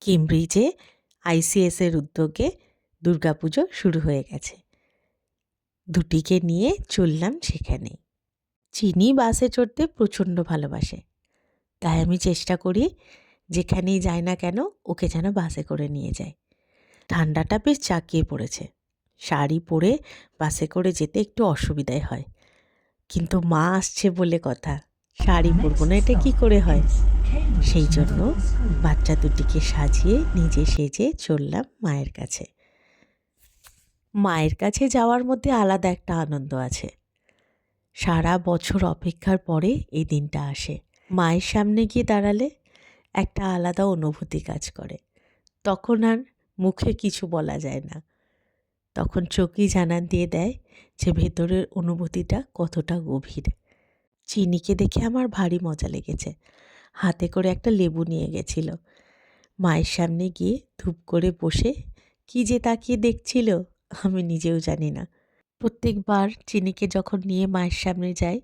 কেমব্রিজে আইসিএসের উদ্যোগে দুর্গাপুজো শুরু হয়ে গেছে। দুটিকে নিয়ে চললাম সেখানে। চিনি বাসে চড়তে প্রচণ্ড ভালোবাসে। তাই আমি চেষ্টা করি যেখানেই যাই না কেন ওকে যেন বাসে করে নিয়ে যায়। ঠান্ডাটা বেশ চাকিয়ে পড়েছে। শাড়ি পরে বাসে করে যেতে একটু অসুবিধাই হয়। কিন্তু মা আসছে বলে কথা। শাড়ি পরবো না, এটা কী করে হয়? সেই জন্য বাচ্চা দুটিকে সাজিয়ে নিজে সেজে চললাম মায়ের কাছে। মায়ের কাছে যাওয়ার মধ্যে আলাদা একটা আনন্দ আছে। সারা বছর অপেক্ষার পরে এই দিনটা আসে। মায়ের সামনে গিয়ে দাঁড়ালে একটা আলাদা অনুভূতি কাজ করে। তখন আর মুখে কিছু বলা যায় না। তখন চোখই জানান দিয়ে দেয় যে ভেতরের অনুভূতিটা কতটা গভীর। চিনিকে দেখে আমার ভারী মজা লেগেছে। হাতে করে একটা লেবু নিয়ে গেছিল। মায়ের সামনে গিয়ে ধূপ করে বসে, কি যে তাকিয়ে দেখছিল, আমি নিজেও জানি না। প্রত্যেকবার চিনিকে যখন নিয়ে মায়ের সামনে যাই,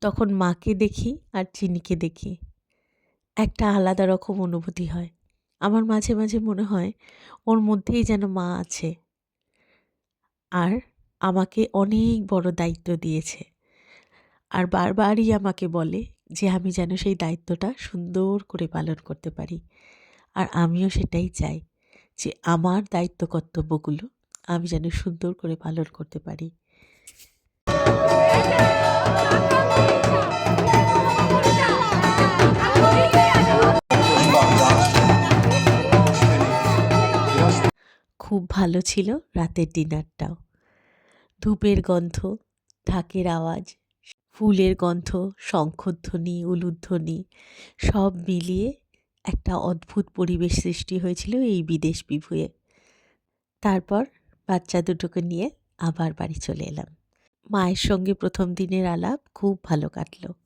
তখন মাকে দেখি আর চিনিকে দেখি। একটা আলাদা রকম অনুভূতি হয়। আমার মাঝে মাঝে মনে হয়, ওর মধ্যেই যেন মা আছে। আর আমাকে অনেক বড় দায়িত্ব দিয়েছে। আর বারবারই আমাকে বলে যে আমি যেন সেই দায়িত্বটা সুন্দর করে পালন করতে পারি। আর আমিও সেটাই চাই যে আমার দায়িত্ব কর্তব্যগুলো আমি যেন সুন্দর করে পালন করতে পারি। খুব ভালো ছিল রাতের ডিনারটাও। ধূপের গন্ধ, ঢাকের আওয়াজ ফুলের গন্ধ, শঙ্খধ্বনি, উলুধ্বনি, সব মিলিয়ে একটা অদ্ভুত পরিবেশ সৃষ্টি হয়েছিল এই বিদেশ বিভুয়ে। তারপর বাচ্চা দুটোকে নিয়ে আবার বাড়ি চলে এলাম। মায়ের সঙ্গে প্রথম দিনের আলাপ খুব ভালো কাটলো।